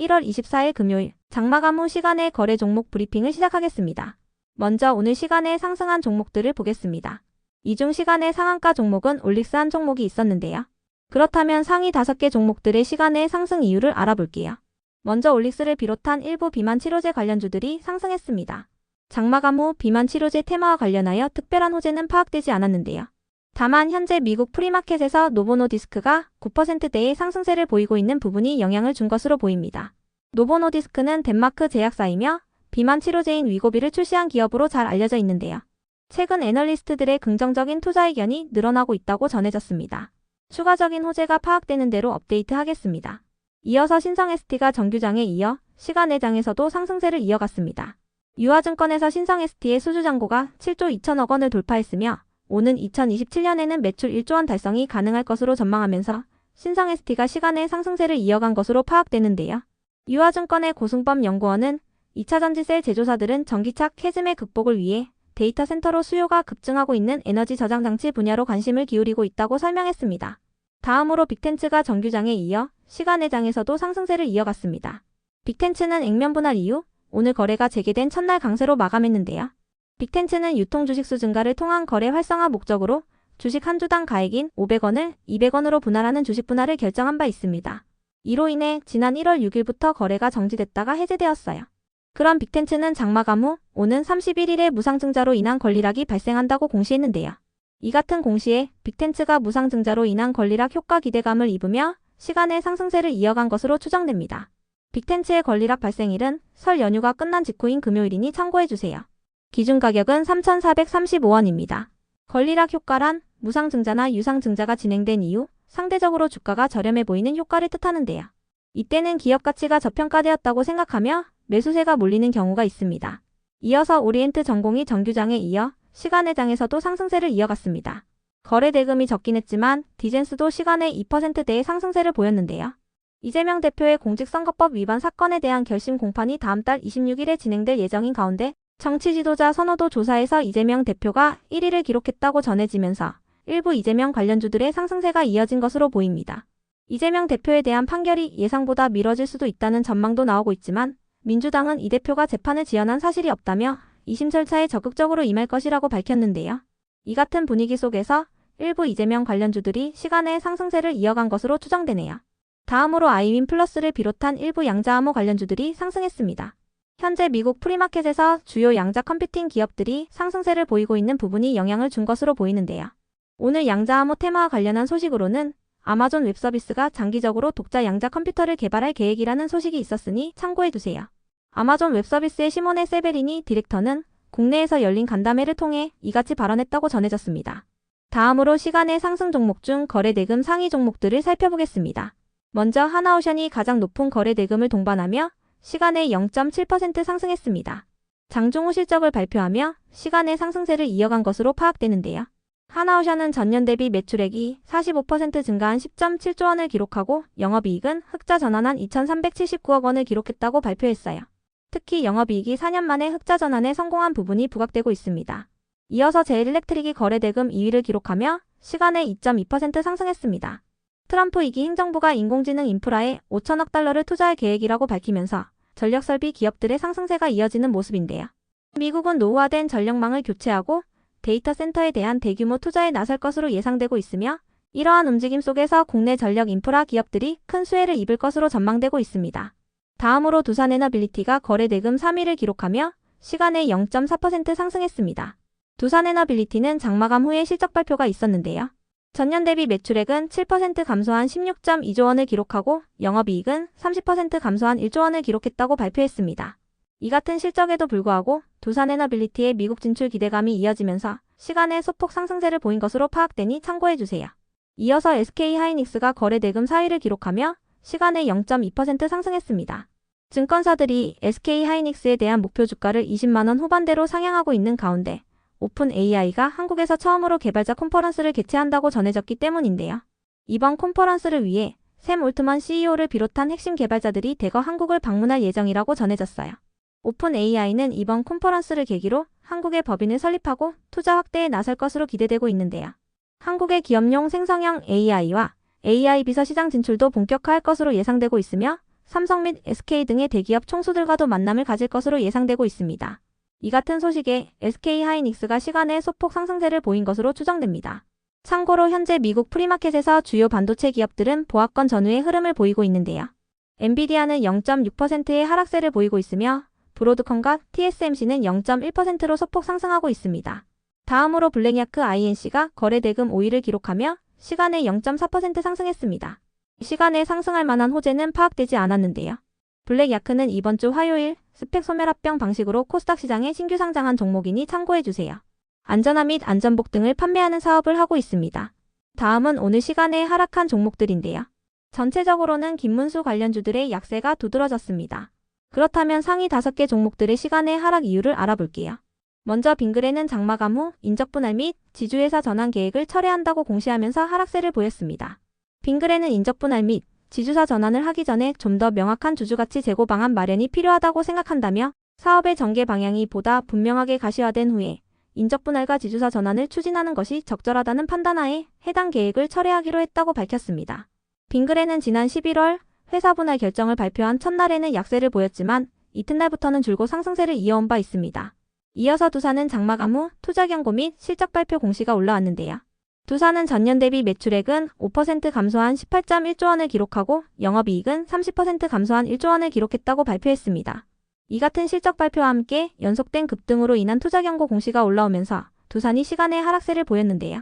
1월 24일 금요일 장마감 후 시간의 거래 종목 브리핑을 시작하겠습니다. 먼저 오늘 시간에 상승한 종목들을 보겠습니다. 이중 시간의 상한가 종목은 올릭스 한 종목이 있었는데요. 그렇다면 상위 5개 종목들의 시간의 상승 이유를 알아볼게요. 먼저 올릭스를 비롯한 일부 비만 치료제 관련주들이 상승했습니다. 장마감 후 비만 치료제 테마와 관련하여 특별한 호재는 파악되지 않았는데요. 다만 현재 미국 프리마켓에서 노보노디스크가 9%대의 상승세를 보이고 있는 부분이 영향을 준 것으로 보입니다. 노보노디스크는 덴마크 제약사이며 비만 치료제인 위고비를 출시한 기업으로 잘 알려져 있는데요. 최근 애널리스트들의 긍정적인 투자 의견이 늘어나고 있다고 전해졌습니다. 추가적인 호재가 파악되는 대로 업데이트하겠습니다. 이어서 신성 ST가 정규장에 이어 시간외장에서도 상승세를 이어갔습니다. 유화증권에서 신성 ST의 수주 잔고가 7조 2천억 원을 돌파했으며 오는 2027년에는 매출 1조 원 달성이 가능할 것으로 전망하면서 신성 ST가 시간의 상승세를 이어간 것으로 파악되는데요. 유화증권의 고승범 연구원은 2차 전지세 제조사들은 전기차 캐즘의 극복을 위해 데이터 센터로 수요가 급증하고 있는 에너지 저장 장치 분야로 관심을 기울이고 있다고 설명했습니다. 다음으로 빅텐츠가 정규장에 이어 시간외장에서도 상승세를 이어갔습니다. 빅텐츠는 액면 분할 이후 오늘 거래가 재개된 첫날 강세로 마감했는데요. 빅텐츠는 유통 주식수 증가를 통한 거래 활성화 목적으로 주식 한 주당 가액인 500원을 200원으로 분할하는 주식 분할을 결정한 바 있습니다. 이로 인해 지난 1월 6일부터 거래가 정지됐다가 해제되었어요. 그런 빅텐츠는 장마감 후 오는 31일에 무상증자로 인한 권리락이 발생한다고 공시했는데요. 이 같은 공시에 빅텐츠가 무상증자로 인한 권리락 효과 기대감을 입으며 시간의 상승세를 이어간 것으로 추정됩니다. 빅텐츠의 권리락 발생일은 설 연휴가 끝난 직후인 금요일이니 참고해주세요. 기준 가격은 3,435원입니다. 권리락 효과란 무상증자나 유상증자가 진행된 이후 상대적으로 주가가 저렴해 보이는 효과를 뜻하는데요. 이때는 기업 가치가 저평가되었다고 생각하며 매수세가 몰리는 경우가 있습니다. 이어서 오리엔트 전공이 정규장에 이어 시간외장에서도 상승세를 이어갔습니다. 거래 대금이 적긴 했지만 디젠스도 시간의 2%대의 상승세를 보였는데요. 이재명 대표의 공직선거법 위반 사건에 대한 결심 공판이 다음 달 26일에 진행될 예정인 가운데 정치 지도자 선호도 조사에서 이재명 대표가 1위를 기록했다고 전해지면서 일부 이재명 관련주들의 상승세가 이어진 것으로 보입니다. 이재명 대표에 대한 판결이 예상보다 미뤄질 수도 있다는 전망도 나오고 있지만 민주당은 이 대표가 재판을 지연한 사실이 없다며 2심 절차에 적극적으로 임할 것이라고 밝혔는데요. 이 같은 분위기 속에서 일부 이재명 관련주들이 시간의 상승세를 이어간 것으로 추정되네요. 다음으로 아이윈 플러스를 비롯한 일부 양자암호 관련주들이 상승했습니다. 현재 미국 프리마켓에서 주요 양자 컴퓨팅 기업들이 상승세를 보이고 있는 부분이 영향을 준 것으로 보이는데요. 오늘 양자암호 테마와 관련한 소식으로는 아마존 웹서비스가 장기적으로 독자 양자 컴퓨터를 개발할 계획이라는 소식이 있었으니 참고해두세요. 아마존 웹서비스의 시모네 세베리니 디렉터는 국내에서 열린 간담회를 통해 이같이 발언했다고 전해졌습니다. 다음으로 시간의 상승 종목 중 거래 대금 상위 종목들을 살펴보겠습니다. 먼저 하나오션이 가장 높은 거래 대금을 동반하며 시간에 0.7% 상승했습니다. 장중후 실적을 발표하며 시간의 상승세를 이어간 것으로 파악되는데요. 하나오션은 전년 대비 매출액이 45% 증가한 10.7조 원을 기록하고 영업이익은 흑자 전환한 2,379억 원을 기록했다고 발표했어요. 특히 영업이익이 4년 만에 흑자 전환에 성공한 부분이 부각되고 있습니다. 이어서 제일일렉트릭이 거래대금 2위를 기록하며 시간에 2.2% 상승했습니다. 트럼프 2기 행정부가 인공지능 인프라에 5천억 달러를 투자할 계획이라고 밝히면서 전력 설비 기업들의 상승세가 이어지는 모습인데요. 미국은 노후화된 전력망을 교체하고 데이터 센터에 대한 대규모 투자에 나설 것으로 예상되고 있으며 이러한 움직임 속에서 국내 전력 인프라 기업들이 큰 수혜를 입을 것으로 전망되고 있습니다. 다음으로 두산에너빌리티가 거래대금 3위를 기록하며 시간에 0.4% 상승했습니다. 두산에너빌리티는 장마감 후에 실적 발표가 있었는데요. 전년 대비 매출액은 7% 감소한 16.2조 원을 기록하고 영업이익은 30% 감소한 1조 원을 기록했다고 발표했습니다. 이 같은 실적에도 불구하고 두산에너빌리티의 미국 진출 기대감이 이어지면서 시간의 소폭 상승세를 보인 것으로 파악되니 참고해주세요. 이어서 SK하이닉스가 거래대금 4위를 기록하며 시간에 0.2% 상승했습니다. 증권사들이 SK하이닉스에 대한 목표 주가를 20만원 후반대로 상향하고 있는 가운데 오픈 AI가 한국에서 처음으로 개발자 컨퍼런스를 개최한다고 전해졌기 때문인데요. 이번 컨퍼런스를 위해 샘 올트먼 CEO를 비롯한 핵심 개발자들이 대거 한국을 방문할 예정이라고 전해졌어요. 오픈 AI는 이번 컨퍼런스를 계기로 한국의 법인을 설립하고 투자 확대에 나설 것으로 기대되고 있는데요. 한국의 기업용 생성형 AI와 AI 비서 시장 진출도 본격화할 것으로 예상되고 있으며 삼성 및 SK 등의 대기업 총수들과도 만남을 가질 것으로 예상되고 있습니다. 이 같은 소식에 SK 하이닉스가 시간의 소폭 상승세를 보인 것으로 추정됩니다. 참고로 현재 미국 프리마켓에서 주요 반도체 기업들은 보합권 전후의 흐름을 보이고 있는데요. 엔비디아는 0.6%의 하락세를 보이고 있으며 브로드컴과 TSMC는 0.1%로 소폭 상승하고 있습니다. 다음으로 블랙야크 INC가 거래 대금 5위를 기록하며 시간에 0.4% 상승했습니다. 시간에 상승할 만한 호재는 파악되지 않았는데요. 블랙 야크는 이번 주 화요일 스펙 소멸합병 방식으로 코스닥 시장에 신규 상장한 종목이니 참고해주세요. 안전화 및 안전복 등을 판매하는 사업을 하고 있습니다. 다음은 오늘 시간에 하락한 종목들인데요. 전체적으로는 김문수 관련주들의 약세가 두드러졌습니다. 그렇다면 상위 5개 종목들의 시간의 하락 이유를 알아볼게요. 먼저 빙그레는 장마감 후 인적 분할 및 지주회사 전환 계획을 철회한다고 공시하면서 하락세를 보였습니다. 빙그레는 인적 분할 및 지주사 전환을 하기 전에 좀 더 명확한 주주가치 제고 방안 마련이 필요하다고 생각한다며 사업의 전개 방향이 보다 분명하게 가시화된 후에 인적 분할과 지주사 전환을 추진하는 것이 적절하다는 판단하에 해당 계획을 철회하기로 했다고 밝혔습니다. 빙그레는 지난 11월 회사 분할 결정을 발표한 첫날에는 약세를 보였지만 이튿날부터는 줄곧 상승세를 이어온 바 있습니다. 이어서 두산은 장마감 후 투자 경고 및 실적 발표 공시가 올라왔는데요. 두산은 전년 대비 매출액은 5% 감소한 18.1조 원을 기록하고 영업이익은 30% 감소한 1조 원을 기록했다고 발표했습니다. 이 같은 실적 발표와 함께 연속된 급등으로 인한 투자 경고 공시가 올라오면서 두산이 시간의 하락세를 보였는데요.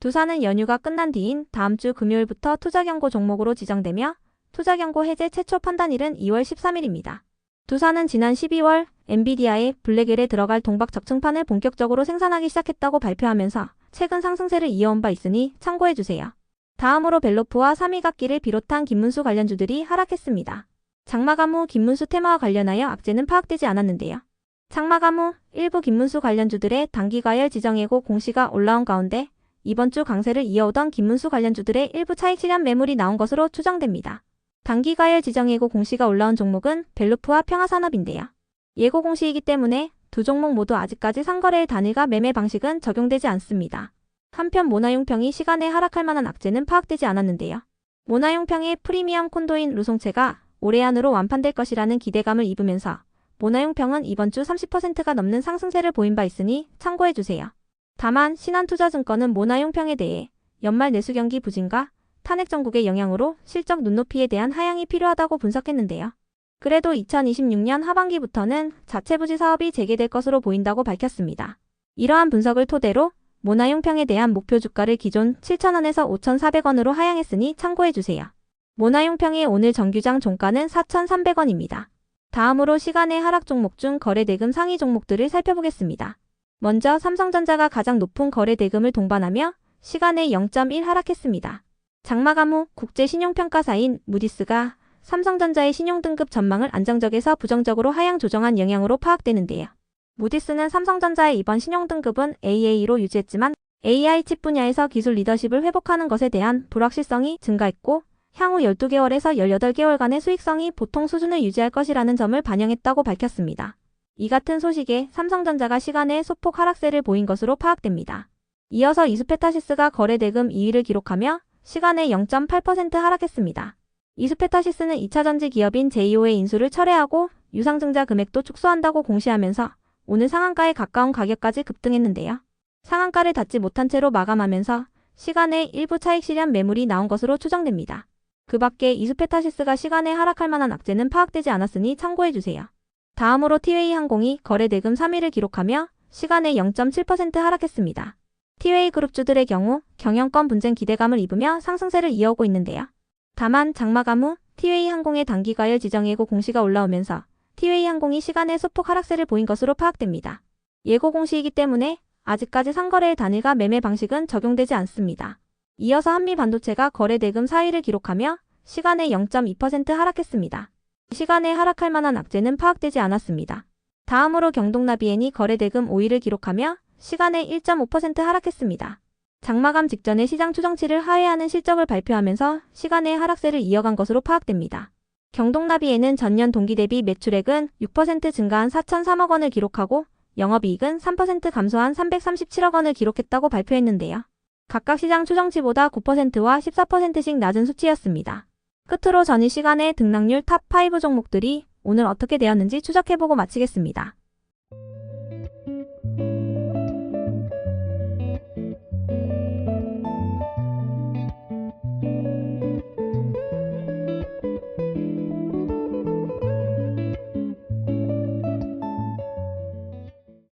두산은 연휴가 끝난 뒤인 다음 주 금요일부터 투자 경고 종목으로 지정되며 투자 경고 해제 최초 판단일은 2월 13일입니다. 두산은 지난 12월 엔비디아의 블랙엘에 들어갈 동박 적층판을 본격적으로 생산하기 시작했다고 발표하면서 최근 상승세를 이어온 바 있으니 참고해주세요. 다음으로 벨로프와 3위 각기를 비롯한 김문수 관련주들이 하락했습니다. 장마감 후 김문수 테마와 관련하여 악재는 파악되지 않았는데요. 장마감 후 일부 김문수 관련주들의 단기가열 지정예고 공시가 올라온 가운데 이번 주 강세를 이어오던 김문수 관련주들의 일부 차익 실현 매물이 나온 것으로 추정됩니다. 단기가열 지정예고 공시가 올라온 종목은 벨루프와 평화산업인데요. 예고 공시이기 때문에 두 종목 모두 아직까지 상거래일 단일가 매매 방식은 적용되지 않습니다. 한편 모나용평이 시간에 하락할 만한 악재는 파악되지 않았는데요. 모나용평의 프리미엄 콘도인 루송채가 올해 안으로 완판될 것이라는 기대감을 입으면서 모나용평은 이번 주 30%가 넘는 상승세를 보인 바 있으니 참고해주세요. 다만 신한투자증권은 모나용평에 대해 연말 내수 경기 부진과 탄핵 정국의 영향으로 실적 눈높이에 대한 하향이 필요하다고 분석했는데요. 그래도 2026년 하반기부터는 자체 부지 사업이 재개될 것으로 보인다고 밝혔습니다. 이러한 분석을 토대로 모나용평에 대한 목표 주가를 기존 7,000원에서 5,400원으로 하향했으니 참고해주세요. 모나용평의 오늘 정규장 종가는 4,300원입니다. 다음으로 시간의 하락 종목 중 거래 대금 상위 종목들을 살펴보겠습니다. 먼저 삼성전자가 가장 높은 거래 대금을 동반하며 시간에 0.1 하락했습니다. 장마감 후 국제 신용평가사인 무디스가 삼성전자의 신용등급 전망을 안정적에서 부정적으로 하향 조정한 영향으로 파악되는데요. 무디스는 삼성전자의 이번 신용등급은 AA로 유지했지만 AI 칩 분야에서 기술 리더십을 회복하는 것에 대한 불확실성이 증가했고 향후 12개월에서 18개월간의 수익성이 보통 수준을 유지할 것이라는 점을 반영했다고 밝혔습니다. 이 같은 소식에 삼성전자가 시간에 소폭 하락세를 보인 것으로 파악됩니다. 이어서 이스페타시스가 거래대금 2위를 기록하며 시간에 0.8% 하락했습니다. 이스페타시스는 2차 전지 기업인 제이오의 인수를 철회하고 유상증자 금액도 축소한다고 공시하면서 오늘 상한가에 가까운 가격까지 급등했는데요. 상한가를 닿지 못한 채로 마감하면서 시간에 일부 차익 실현 매물이 나온 것으로 추정됩니다. 그 밖에 이스페타시스가 시간에 하락할 만한 악재는 파악되지 않았으니 참고해주세요. 다음으로 티웨이 항공이 거래 대금 3위를 기록하며 시간에 0.7% 하락했습니다. 티웨이 그룹주들의 경우 경영권 분쟁 기대감을 입으며 상승세를 이어오고 있는데요. 다만 장마감 후 티웨이 항공의 단기가열 지정 예고 공시가 올라오면서 티웨이 항공이 시간에 소폭 하락세를 보인 것으로 파악됩니다. 예고 공시이기 때문에 아직까지 상거래의 단일가 매매 방식은 적용되지 않습니다. 이어서 한미 반도체가 거래 대금 4위를 기록하며 시간에 0.2% 하락했습니다. 시간에 하락할 만한 악재는 파악되지 않았습니다. 다음으로 경동나비엔이 거래 대금 5위를 기록하며 시간에 1.5% 하락했습니다. 장마감 직전에 시장 추정치를 하회하는 실적을 발표하면서 시간의 하락세를 이어간 것으로 파악됩니다. 경동나비에는 전년 동기 대비 매출액은 6% 증가한 4,003억 원을 기록하고 영업이익은 3% 감소한 337억 원을 기록했다고 발표했는데요. 각각 시장 추정치보다 9%와 14%씩 낮은 수치였습니다. 끝으로 전일 시간에 등락률 탑5 종목들이 오늘 어떻게 되었는지 추적해보고 마치겠습니다.